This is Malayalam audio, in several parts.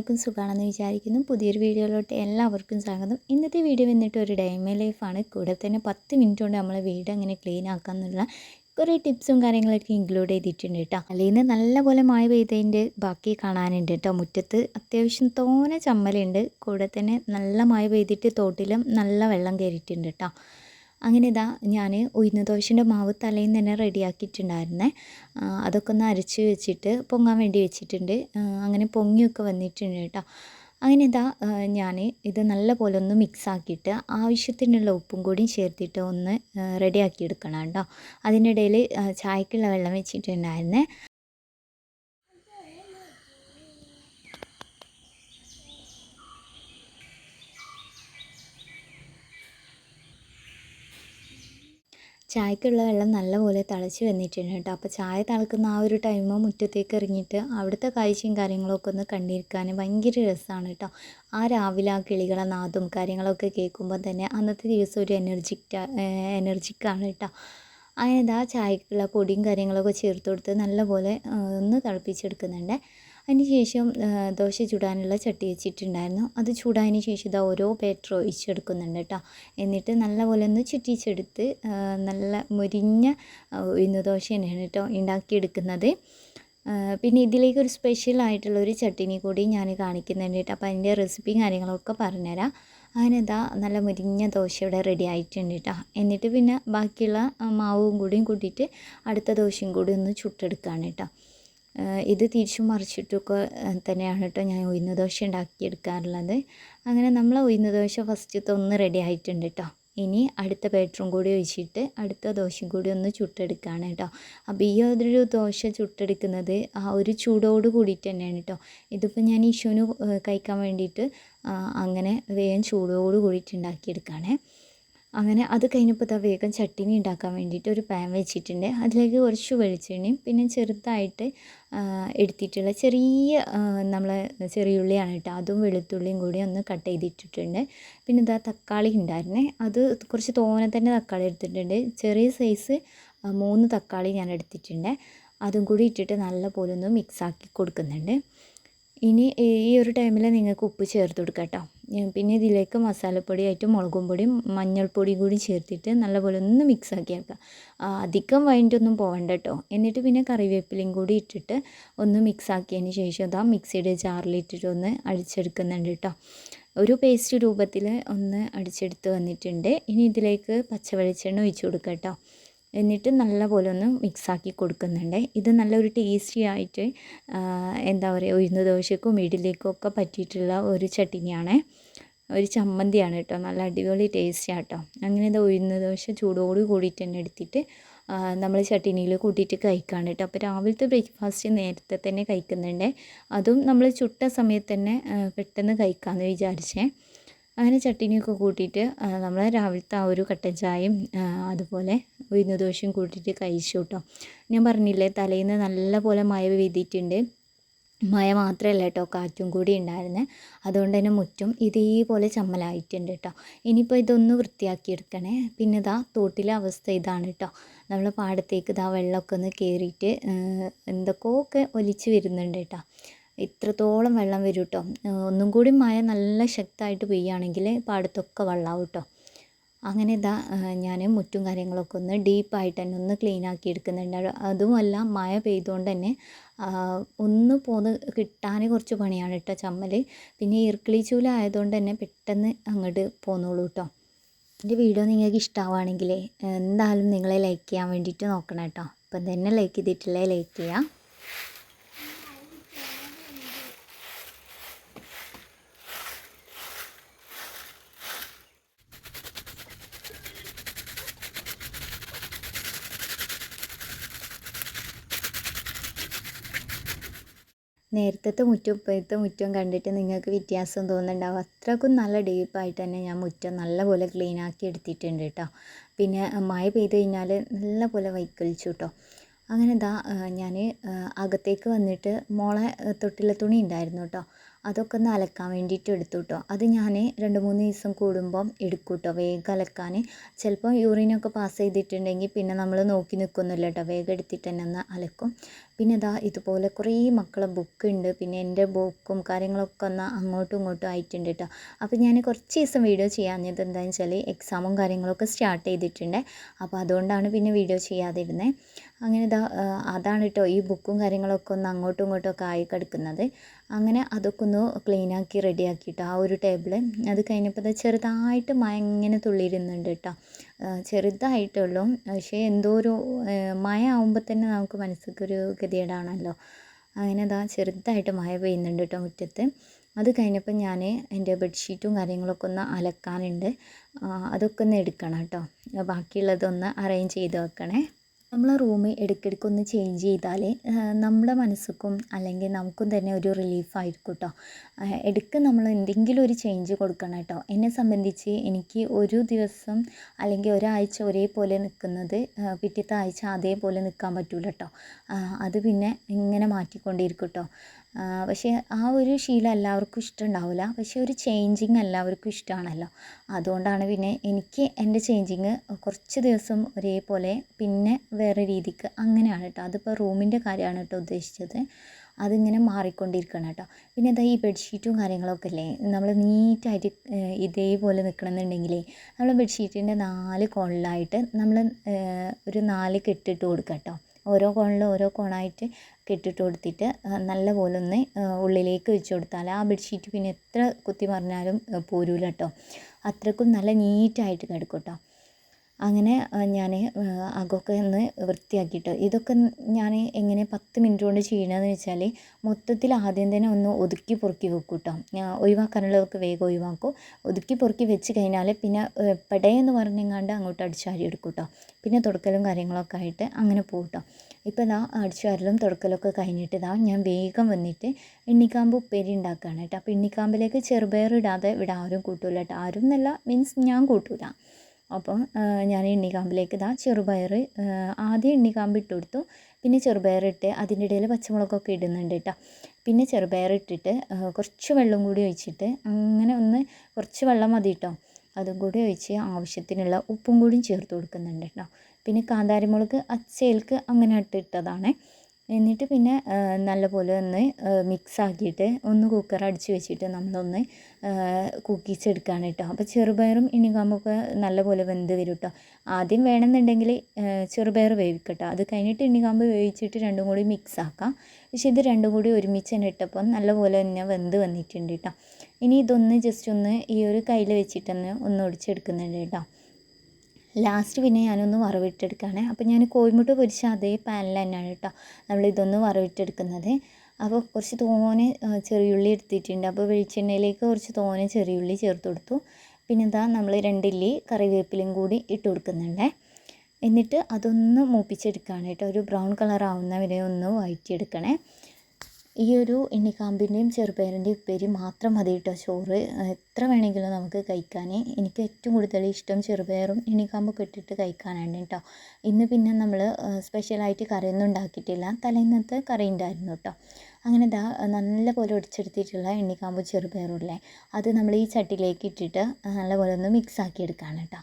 എല്ലാവർക്കും സുഖമാണെന്ന് വിചാരിക്കുന്നു. പുതിയൊരു വീഡിയോയിലോട്ട് എല്ലാവർക്കും സ്വാഗതം. ഇന്നത്തെ വീഡിയോ വന്നിട്ട് ഒരു ഡൈമ ലൈഫാണ്. കൂടെ തന്നെ പത്ത് മിനിറ്റ് കൊണ്ട് നമ്മൾ വീട് അങ്ങനെ ക്ലീൻ ആക്കാമെന്നുള്ള കുറേ ടിപ്സും കാര്യങ്ങളൊക്കെ ഇൻക്ലൂഡ് ചെയ്തിട്ടുണ്ട് കേട്ടോ. അല്ലെങ്കിൽ നല്ലപോലെ മഴ പെയ്തതിന്റെ ബാക്കി കാണാനുണ്ട് കേട്ടോ. മുറ്റത്ത് അത്യാവശ്യം തോനെ ചമ്മലുണ്ട്. കൂടെ തന്നെ നല്ല മഴ പെയ്തിട്ട് തോട്ടിലും നല്ല വെള്ളം കയറിയിട്ടുണ്ട് കേട്ടോ. അങ്ങനെ ഇതാ ഞാൻ ഉഴുന്ന് ദോശന്റെ മാവ് തലേന്ന് തന്നെ റെഡിയാക്കിയിട്ടുണ്ടായിരുന്നേ. അതൊക്കെ ഒന്ന് അരച്ച് വെച്ചിട്ട് പൊങ്ങാൻ വേണ്ടി വെച്ചിട്ടുണ്ട്. അങ്ങനെ പൊങ്ങിയൊക്കെ വന്നിട്ടുണ്ട് കേട്ടോ. അങ്ങനെ ഇതാ ഞാൻ ഇത് നല്ല പോലെ ഒന്ന് മിക്സ് ആക്കിയിട്ട് ആവശ്യത്തിനുള്ള ഉപ്പും കൂടി ചേർത്തിട്ട് ഒന്ന് റെഡിയാക്കി എടുക്കണം കേട്ടോ. അതിനിടയിൽ ചായക്കുള്ള വെള്ളം വെച്ചിട്ടുണ്ടായിരുന്നേ. ചായക്കുള്ള വെള്ളം നല്ലപോലെ തിളച്ച് വന്നിട്ടുണ്ട് കേട്ടോ. അപ്പോൾ ചായ തിളക്കുന്ന ആ ഒരു ടൈം മുറ്റത്തേക്ക് ഇറങ്ങിയിട്ട് അവിടുത്തെ കാഴ്ചയും കാര്യങ്ങളൊക്കെ ഒന്ന് കണ്ടിരിക്കാൻ ഭയങ്കര രസമാണ് കേട്ടോ. ആ രാവിലെ ആ കിളികളെ നാദും കാര്യങ്ങളൊക്കെ കേൾക്കുമ്പോൾ തന്നെ അന്നത്തെ ദിവസം ഒരു എനർജിക് എനർജിക്കാണ് കേട്ടോ. അങ്ങനെ ഇതാ ചായക്കുള്ള പൊടിയും കാര്യങ്ങളൊക്കെ ചേർത്ത് കൊടുത്ത് നല്ലപോലെ ആ, ഒന്ന് തിളപ്പിച്ചെടുക്കുന്നുണ്ട്. അതിന് ശേഷം ദോശ ചുടാനുള്ള ചട്ടി വെച്ചിട്ടുണ്ടായിരുന്നു. അത് ചൂടായതിന് ശേഷം ഇതാ ഓരോ ബാറ്റർ ഒഴിച്ചെടുക്കുന്നുണ്ട് കേട്ടോ. എന്നിട്ട് നല്ലപോലെ ഒന്ന് ചുറ്റിച്ചെടുത്ത് നല്ല മുരിഞ്ഞ ഉഴുന്ന് ദോശ തന്നെയാണ് കേട്ടോ ഉണ്ടാക്കിയെടുക്കുന്നത്. പിന്നെ ഇതിലേക്ക് ഒരു സ്പെഷ്യൽ ആയിട്ടുള്ള ഒരു ചട്ടിനി കൂടി ഞാൻ കാണിക്കുന്നുണ്ട് കേട്ടോ. അപ്പോൾ അതിന്റെ റെസിപ്പിയും കാര്യങ്ങളൊക്കെ പറഞ്ഞുതരാം. അതിനെന്താ നല്ല മുരിഞ്ഞ ദോശ ഇവിടെ റെഡി ആയിട്ടുണ്ട് കേട്ടോ. എന്നിട്ട് പിന്നെ ബാക്കിയുള്ള മാവും കൂടിയും കൂട്ടിയിട്ട് അടുത്ത ദോശയും കൂടി ഒന്ന് ചുട്ടെടുക്കുകയാണ് കേട്ടോ. ഇത് തിരിച്ചു മറിച്ചിട്ടൊക്കെ തന്നെയാണ് കേട്ടോ ഞാൻ ഉയർന്ന ദോശ ഉണ്ടാക്കിയെടുക്കാറുള്ളത്. അങ്ങനെ നമ്മൾ ഉയർന്ന ദോശ ഫസ്റ്റത്തെ ഒന്ന് റെഡി ആയിട്ടുണ്ട് കേട്ടോ ഇനി അടുത്ത ബാറ്ററും കൂടി ഒഴിച്ചിട്ട് അടുത്ത ദോശയും കൂടി ഒന്ന് ചുട്ടെടുക്കുകയാണ് കേട്ടോ അപ്പോൾ ഈ ഒരു ദോശ ചുട്ടെടുക്കുന്നത് ആ ഒരു ചൂടോട് കൂടിയിട്ട് തന്നെയാണ് കേട്ടോ ഇതിപ്പോൾ ഞാൻ ഈശോന് കഴിക്കാൻ വേണ്ടിയിട്ട് അങ്ങനെ വേഗം ചൂടോട് കൂടിയിട്ട് ഉണ്ടാക്കിയെടുക്കുകയാണേ അങ്ങനെ അത് കഴിഞ്ഞപ്പോൾ ഇതാ വേഗം ചട്ടിനി ഉണ്ടാക്കാൻ വേണ്ടിയിട്ട് ഒരു പാൻ വെച്ചിട്ടുണ്ട്. അതിലേക്ക് കുറച്ച് വെളിച്ചെണ്ണയും പിന്നെ ചെറുതായിട്ട് എടുത്തിട്ടുള്ള ചെറിയ നമ്മൾ ചെറിയ ഉള്ളിയാണ് കേട്ടോ. അതും വെളുത്തുള്ളിയും കൂടി ഒന്ന് കട്ട് ചെയ്തിട്ടിട്ടുണ്ട്. പിന്നെ ഇതാ തക്കാളി ഉണ്ടായിരുന്നേ. അത് കുറച്ച് തോനെ തന്നെ തക്കാളി എടുത്തിട്ടുണ്ട്. ചെറിയ സൈസ് മൂന്ന് തക്കാളി ഞാൻ എടുത്തിട്ടുണ്ട്. അതും കൂടി ഇട്ടിട്ട് നല്ല പോലെ ഒന്ന് മിക്സ് ആക്കി കൊടുക്കുന്നുണ്ട്. ഇനി ഈ ഒരു ടൈമിൽ നിങ്ങൾക്ക് ഉപ്പ് ചേർത്ത് കൊടുക്കാം കേട്ടോ. പിന്നെ ഇതിലേക്ക് മസാലപ്പൊടിയായിട്ട് മുളകും പൊടിയും മഞ്ഞൾപ്പൊടിയും കൂടി ചേർത്തിട്ട് നല്ലപോലെ ഒന്ന് മിക്സ് ആക്കി അധികം വഴണ്ടൊന്നും പോകണ്ട കേട്ടോ എന്നിട്ട് പിന്നെ കറിവേപ്പിലയും കൂടി ഇട്ടിട്ട് ഒന്ന് മിക്സ് ആക്കിയതിന് ശേഷം ഇതാ മിക്സിയുടെ ജാറിലിട്ടിട്ട് ഒന്ന് അടിച്ചെടുക്കുന്നുണ്ട് കേട്ടോ ഒരു പേസ്റ്റ് രൂപത്തിൽ ഒന്ന് അടിച്ചെടുത്ത് വന്നിട്ടുണ്ട്. ഇനി ഇതിലേക്ക് പച്ച വെളിച്ചെണ്ണ ഒഴിച്ച് കൊടുക്കുക കേട്ടോ എന്നിട്ട് നല്ലപോലെ ഒന്ന് മിക്സാക്കി കൊടുക്കുന്നുണ്ട്. ഇത് നല്ലൊരു ടേസ്റ്റി ആയിട്ട് എന്താ പറയുക ഉഴുന്ന ദോശക്കും ഇഡ്ഡലിക്കും ഒക്കെ പറ്റിയിട്ടുള്ള ഒരു ചട്ടിനിയാണ്. ഒരു ചമ്മന്തിയാണ് കേട്ടോ. നല്ല അടിപൊളി ടേസ്റ്റാണ് കേട്ടോ അങ്ങനെ ഇത് ഉഴുന്ന ദോശ ചൂടോട് കൂടിയിട്ട് തന്നെ എടുത്തിട്ട് നമ്മൾ ചട്ടിനിയിൽ കൂട്ടിയിട്ട് കഴിക്കുകയാണ് കേട്ടോ. അപ്പോൾ രാവിലത്തെ ബ്രേക്ക്ഫാസ്റ്റ് നേരത്തെ തന്നെ കഴിക്കുന്നുണ്ട്. അതും നമ്മൾ ചുട്ട സമയത്ത് തന്നെ പെട്ടെന്ന് കഴിക്കാമെന്ന് വിചാരിച്ചേ. അങ്ങനെ ചട്ടിനിയൊക്കെ കൂട്ടിയിട്ട് നമ്മൾ രാവിലത്തെ ആ ഒരു കട്ടൻ ചായയും അതുപോലെ ഉഴുന്ന ദോശയും കൂട്ടിയിട്ട് കഴിച്ചു കേട്ടോ. ഞാൻ പറഞ്ഞില്ലേ തലേന്ന് നല്ല പോലെ മഴ പെയ്തിട്ടുണ്ട്. മഴ മാത്രമല്ല കേട്ടോ കാറ്റും കൂടി ഉണ്ടായിരുന്നേ. അതുകൊണ്ട് തന്നെ മുറ്റും ഇതേപോലെ ചമ്മലായിട്ടുണ്ട് കേട്ടോ. ഇനിയിപ്പോൾ ഇതൊന്ന് വൃത്തിയാക്കി എടുക്കണേ പിന്നെ ഇതാ തോട്ടിലെ അവസ്ഥ ഇതാണ് കേട്ടോ. നമ്മൾ പാടത്തേക്ക് ഇതാ വെള്ളമൊക്കെ ഒന്ന് കയറിയിട്ട് എന്തൊക്കെയോ ഒക്കെ ഒലിച്ച് വരുന്നുണ്ട് കേട്ടോ. ഇത്രത്തോളം വെള്ളം വരും കേട്ടോ. ഒന്നും കൂടി മഴ നല്ല ശക്തമായിട്ട് പെയ്യുകയാണെങ്കിൽ പാടത്തൊക്കെ വെള്ളമാവും കേട്ടോ. അങ്ങനെ ഇതാ ഞാൻ മുറ്റും കാര്യങ്ങളൊക്കെ ഒന്ന് ഡീപ്പായിട്ട് തന്നെ ഒന്ന് ക്ലീൻ ആക്കി എടുക്കുന്നുണ്ട് അത് അതുമല്ല മഴ പെയ്തുകൊണ്ട് തന്നെ ഒന്ന് പോന്ന് കിട്ടാൻ കുറച്ച് പണിയാണ് കേട്ടോ ചമ്മൽ പിന്നെ ഈർക്കിളി ചൂല ആയതുകൊണ്ട് തന്നെ പെട്ടെന്ന് അങ്ങോട്ട് പോന്നോളൂ കേട്ടോ എന്റെ വീഡിയോ നിങ്ങൾക്ക് ഇഷ്ടമാവുകയാണെങ്കിൽ എന്തായാലും നിങ്ങളെ ലൈക്ക് ചെയ്യാൻ വേണ്ടിയിട്ട് നോക്കണം കേട്ടോ ഇപ്പം തന്നെ ലൈക്ക് ചെയ്തിട്ടില്ലേ ലൈക്ക് ചെയ്യാം. നേരത്തെ മുറ്റവും ഇപ്പോഴത്തെ മുറ്റവും കണ്ടിട്ട് നിങ്ങൾക്ക് വ്യത്യാസം തോന്നുന്നുണ്ടാവും. അത്രക്കും നല്ല ഡീപ്പായിട്ട് തന്നെ ഞാൻ മുറ്റം നല്ലപോലെ ക്ലീൻ ആക്കി എടുത്തിട്ടുണ്ട് കേട്ടോ പിന്നെ മഴ പെയ്ത് കഴിഞ്ഞാൽ നല്ലപോലെ വൈക്കൊലിച്ചു കേട്ടോ അങ്ങനെ ഇതാ ഞാൻ അകത്തേക്ക് വന്നിട്ട് മോളെ തൊട്ടിലെ തുണി ഉണ്ടായിരുന്നു കേട്ടോ അതൊക്കെ ഒന്ന് അലക്കാൻ വേണ്ടിയിട്ട് എടുത്തു കേട്ടോ അത് ഞാൻ രണ്ട് മൂന്ന് ദിവസം കൂടുമ്പം എടുക്കും കേട്ടോ വേഗം അലക്കാൻ. ചിലപ്പോൾ യൂറിനൊക്കെ പാസ് ചെയ്തിട്ടുണ്ടെങ്കിൽ പിന്നെ നമ്മൾ നോക്കി നിൽക്കുന്നില്ല കേട്ടോ വേഗം എടുത്തിട്ട് തന്നെ ഒന്ന് അലക്കും. പിന്നെ ഇതാ ഇതുപോലെ കുറേ മക്കളെ ബുക്ക് ഉണ്ട്. പിന്നെ എന്റെ ബുക്കും കാര്യങ്ങളൊക്കെ ഒന്ന് അങ്ങോട്ടും ഇങ്ങോട്ടും ആയിട്ടുണ്ട് കേട്ടോ അപ്പോൾ ഞാൻ കുറച്ച് ദിവസം വീഡിയോ ചെയ്യാഞ്ഞത് എന്താണെന്ന് വെച്ചാൽ എക്സാമും കാര്യങ്ങളൊക്കെ സ്റ്റാർട്ട് ചെയ്തിട്ടുണ്ട്. അപ്പോൾ അതുകൊണ്ടാണ് പിന്നെ വീഡിയോ ചെയ്യാതിരുന്നത് അങ്ങനെ ഇതാ അതാണ് കേട്ടോ ഈ ബുക്കും കാര്യങ്ങളൊക്കെ ഒന്ന് അങ്ങോട്ടും ഇങ്ങോട്ടും ഒക്കെ ആയി കിടക്കുന്നത്. അങ്ങനെ അതൊക്കെ ഒന്ന് ക്ലീൻ ആക്കി ക്ലീനാക്കി റെഡിയാക്കിയിട്ട് ആ ഒരു ടേബിൾ അത് കഴിഞ്ഞപ്പോൾ അത് ചെറുതായിട്ട് മഴ ഇങ്ങനെ തുള്ളിയിരുന്നുണ്ട് കേട്ടോ ചെറുതായിട്ടുള്ളൂ. പക്ഷേ എന്തോ ഒരു മഴ ആകുമ്പോൾ തന്നെ നമുക്ക് മനസ്സിലൊരു ഗതികേടാണല്ലോ. അങ്ങനെ അതാ ചെറുതായിട്ട് മഴ പെയ്യുന്നുണ്ട് കേട്ടോ മുറ്റത്ത്. അത് കഴിഞ്ഞപ്പോൾ ഞാൻ എന്റെ ബെഡ്ഷീറ്റും കാര്യങ്ങളൊക്കെ ഒന്ന് അലക്കാനുണ്ട്. അതൊക്കെ ഒന്ന് എടുക്കണം കേട്ടോ ബാക്കിയുള്ളതൊന്ന് അറേഞ്ച് ചെയ്ത് വെക്കണേ. നമ്മളെ റൂം ഇടയ്ക്കിടയ്ക്ക് ഒന്ന് ചേഞ്ച് ചെയ്താൽ നമ്മുടെ മനസ്സുക്കും അല്ലെങ്കിൽ നമുക്കും തന്നെ ഒരു റിലീഫായിരിക്കും കേട്ടോ ഇടയ്ക്ക് നമ്മൾ എന്തെങ്കിലും ഒരു ചേഞ്ച് കൊടുക്കണം കേട്ടോ എന്നെ സംബന്ധിച്ച് എനിക്ക് ഒരു ദിവസം അല്ലെങ്കിൽ ഒരാഴ്ച ഒരേപോലെ നിൽക്കുന്നത് പിറ്റത്തെ ആഴ്ച അതേപോലെ നിൽക്കാൻ പറ്റില്ല കേട്ടോ അത് പിന്നെ ഇങ്ങനെ മാറ്റിക്കൊണ്ടിരിക്കും കേട്ടോ പക്ഷേ ആ ഒരു ശീലം എല്ലാവർക്കും ഇഷ്ടമുണ്ടാവില്ല. പക്ഷേ ഒരു ചേഞ്ചിങ് എല്ലാവർക്കും ഇഷ്ടമാണല്ലോ. അതുകൊണ്ടാണ് പിന്നെ എനിക്ക് എന്റെ ചേഞ്ചിങ് കുറച്ച് ദിവസം ഒരേപോലെ പിന്നെ വേറെ രീതിക്ക് അങ്ങനെയാണ് കേട്ടോ. അതിപ്പോൾ റൂമിന്റെ കാര്യമാണ് കേട്ടോ ഉദ്ദേശിച്ചത്. അതിങ്ങനെ മാറിക്കൊണ്ടിരിക്കണം കേട്ടോ. പിന്നെ എന്താ ഈ ബെഡ്ഷീറ്റും കാര്യങ്ങളൊക്കെ അല്ലേ നമ്മൾ നീറ്റായിട്ട് ഇതേപോലെ നിൽക്കണമെന്നുണ്ടെങ്കിലേ നമ്മൾ ബെഡ്ഷീറ്റിന്റെ നാല് കോണിലായിട്ട് നമ്മൾ ഒരു നാല് കെട്ടിട്ട് കൊടുക്കുക കേട്ടോ. ഓരോ കോണിലും ഓരോ കോണായിട്ട് കെട്ടിട്ട് കൊടുത്തിട്ട് നല്ല പോലെ ഒന്ന് ഉള്ളിലേക്ക് വെച്ച് കൊടുത്താൽ ആ ബെഡ്ഷീറ്റ് പിന്നെ എത്ര കുത്തി മറിഞ്ഞാലും പോരൂല കേട്ടോ അത്രക്കും നല്ല നീറ്റായിട്ട് കിടക്കും കേട്ടോ അങ്ങനെ ഞാൻ അകമൊക്കെ ഒന്ന് വൃത്തിയാക്കിയിട്ട് ഇതൊക്കെ ഞാൻ എങ്ങനെ പത്ത് മിനിറ്റ് കൊണ്ട് ചെയ്യണമെന്ന് വെച്ചാൽ മൊത്തത്തിൽ ആദ്യം തന്നെ ഒന്ന് ഒതുക്കി പൊറുക്കി വെക്കും കേട്ടോ ഒഴിവാക്കാനുള്ളതൊക്കെ വേഗം ഒഴിവാക്കും. ഒതുക്കി പൊറുക്കി വെച്ച് കഴിഞ്ഞാൽ പിന്നെ പെടയെന്ന് പറഞ്ഞെങ്ങാണ്ട് അങ്ങോട്ട് അടിച്ചാരി എടുക്കും കേട്ടോ പിന്നെ തുടക്കലും കാര്യങ്ങളൊക്കെ ആയിട്ട് അങ്ങനെ പോകും കേട്ടോ ഇപ്പോൾ ഇതാ അടിച്ചുവാരലും തുടക്കലൊക്കെ കഴിഞ്ഞിട്ട് ഇതാ ഞാൻ വേഗം വന്നിട്ട് എണ്ണിക്കാമ്പ് ഉപ്പേരി ഉണ്ടാക്കുകയാണ് കേട്ടോ. അപ്പോൾ എണ്ണിക്കാമ്പിലേക്ക് ചെറുപയർ ഇടാതെ ഇവിടെ ആരും കൂട്ടൂല കേട്ടോ. ആരും എന്നല്ല മീൻസ് ഞാൻ കൂട്ടൂല. അപ്പം ഞാൻ എണ്ണിക്കാമ്പിലേക്ക് ഇതാ ചെറുപയർ ആദ്യം എണ്ണിക്കാമ്പ് ഇട്ട് കൊടുത്തു പിന്നെ ചെറുപയർ ഇട്ട് അതിന്റെ ഇടയിൽ പച്ചമുളകൊക്കെ ഇടുന്നുണ്ട് കേട്ടോ പിന്നെ ചെറുപയർ ഇട്ടിട്ട് കുറച്ച് വെള്ളം കൂടി ഒഴിച്ചിട്ട് അങ്ങനെ ഒന്ന് കുറച്ച് വെള്ളം മതി കേട്ടോ അതും കൂടി ഒഴിച്ച് ആവശ്യത്തിനുള്ള ഉപ്പും കൂടിയും ചേർത്ത് കൊടുക്കുന്നുണ്ട് കേട്ടോ പിന്നെ കാന്താരിമുളക് അച്ചയിൽക്ക് അങ്ങനെ ഇട്ടിട്ടതാണ് എന്നിട്ട് പിന്നെ നല്ലപോലെ ഒന്ന് മിക്സ് ആക്കിയിട്ട് ഒന്ന് കുക്കർ അടിച്ച് വെച്ചിട്ട് നമ്മളൊന്ന് കുക്കീസ് എടുക്കുകയാണ് കേട്ടോ. അപ്പോൾ ചെറുപയറും ഇണികാമ്പൊക്കെ നല്ലപോലെ വെന്ത് വരും കേട്ടോ. ആദ്യം വേണമെന്നുണ്ടെങ്കിൽ ചെറുപയർ വേവിക്കട്ടോ. അത് കഴിഞ്ഞിട്ട് ഇണികാമ്പ് വേവിച്ചിട്ട് രണ്ടും കൂടി മിക്സ് ആക്കാം പക്ഷേ ഇത് രണ്ടും കൂടി ഒരുമിച്ച് തന്നെ ഇട്ടപ്പോൾ നല്ലപോലെ തന്നെ വെന്ത് വന്നിട്ടുണ്ട് കേട്ടോ. ഇനി ഇതൊന്ന് ജസ്റ്റ് ഒന്ന് ഈ ഒരു കയ്യിൽ വെച്ചിട്ടൊന്ന് ഒന്ന് ഒടിച്ചെടുക്കുന്നുണ്ട് കേട്ടോ. ലാസ്റ്റ് പിന്നെ ഞാനൊന്ന് വറവിട്ടെടുക്കുകയാണ് അപ്പോൾ ഞാൻ കോഴിമുട്ട പൊരിച്ച അതേ പാനിൽ തന്നെയാണ് കേട്ടോ നമ്മൾ ഇതൊന്ന് വറവിട്ടെടുക്കുന്നത്. അപ്പോൾ കുറച്ച് തോനെ ചെറിയുള്ളി എടുത്തിട്ടുണ്ട്. അപ്പോൾ വെളിച്ചെണ്ണയിലേക്ക് കുറച്ച് തോനെ ചെറിയുള്ളി ചേർത്ത് കൊടുത്തു. പിന്നെ എന്താ നമ്മൾ രണ്ടില്ലി കറിവേപ്പിലയും കൂടി ഇട്ട് കൊടുക്കുന്നുണ്ട്. എന്നിട്ട് അതൊന്ന് മൂപ്പിച്ചെടുക്കുകയാണ് കേട്ടോ. ഒരു ബ്രൗൺ കളർ ആവുന്ന വരെ ഒന്ന് വഴറ്റിയെടുക്കണേ ഈ ഒരു എണ്ണിക്കാമ്പിന്റെയും ചെറുപയറിന്റെയും ഉപ്പേരി മാത്രം മതി കേട്ടോ. ചോറ് എത്ര വേണമെങ്കിലും നമുക്ക് കഴിക്കാൻ എനിക്ക് ഏറ്റവും കൂടുതൽ ഇഷ്ടം ചെറുപയറും എണ്ണിക്കാമ്പൊക്കെ ഇട്ടിട്ട് കഴിക്കാനാണ് കേട്ടോ. ഇന്ന് പിന്നെ നമ്മൾ സ്പെഷ്യലായിട്ട് കറിയൊന്നും ഉണ്ടാക്കിയിട്ടില്ല. തലേന്നത്തെ കറി ഉണ്ടായിരുന്നു കേട്ടോ. അങ്ങനെ ഇതാ നല്ലപോലെ ഒടിച്ചെടുത്തിട്ടുള്ള എണ്ണിക്കാമ്പ് ചെറുപയറും അത് നമ്മൾ ഈ ചട്ടിയിലേക്ക് ഇട്ടിട്ട് നല്ലപോലെ ഒന്ന് മിക്സ് ആക്കി എടുക്കുകയാണ് കേട്ടോ.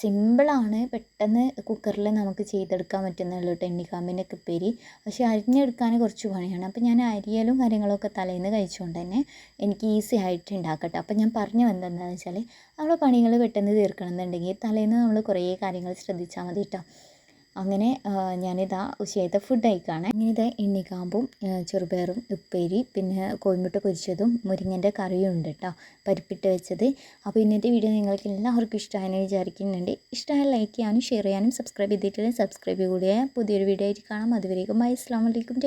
സിമ്പിളാണ് പെട്ടെന്ന് കുക്കറിൽ നമുക്ക് ചെയ്തെടുക്കാൻ പറ്റുന്നുള്ളൂ കേട്ടോ എണ്ണിക്കാമ്പിന്റെയൊക്കെ ഉപ്പേരി. പക്ഷേ അരിഞ്ഞെടുക്കാൻ കുറച്ച് പണിയാണ്. അപ്പോൾ ഞാൻ അരിയലും കാര്യങ്ങളൊക്കെ തലേന്ന് കഴിച്ചുകൊണ്ട് തന്നെ എനിക്ക് ഈസി ആയിട്ട് ഉണ്ടാക്കട്ടെ. അപ്പോൾ ഞാൻ പറഞ്ഞു വന്നതെന്താണെന്ന് വെച്ചാൽ നമ്മളെ പണികൾ പെട്ടെന്ന് തീർക്കണം എന്നുണ്ടെങ്കിൽ തലേന്ന് നമ്മൾ കുറേ കാര്യങ്ങൾ ശ്രദ്ധിച്ചാൽ മതി കേട്ടോ. അങ്ങനെ ഞാനിതാ ഉച്ചയത്തെ ഫുഡ് കഴിക്കുകയാണ് അങ്ങനെ ഇതാ എണ്ണിക്കാമ്പും ചെറുപയറും ഉപ്പേരി പിന്നെ കോഴിമുട്ട പൊരിച്ചതും മുരിങ്ങന്റെ കറിയും ഉണ്ട് കേട്ടോ പരിപ്പിട്ട് വെച്ചത്. അപ്പോൾ ഇന്നത്തെ വീഡിയോ നിങ്ങൾക്ക് എല്ലാവർക്കും ഇഷ്ടമായെന്ന് വിചാരിക്കുന്നുണ്ട്. ഇഷ്ടമായ ലൈക്ക് ചെയ്യാനും ഷെയർ ചെയ്യാനും സബ്സ്ക്രൈബ് ചെയ്തിട്ടില്ല സബ്സ്ക്രൈബ് കൂടിയ പുതിയൊരു വീഡിയോ ആയിട്ട് കാണാം. അതുവരേക്കും ബൈ അസ്സാം വലൈക്കും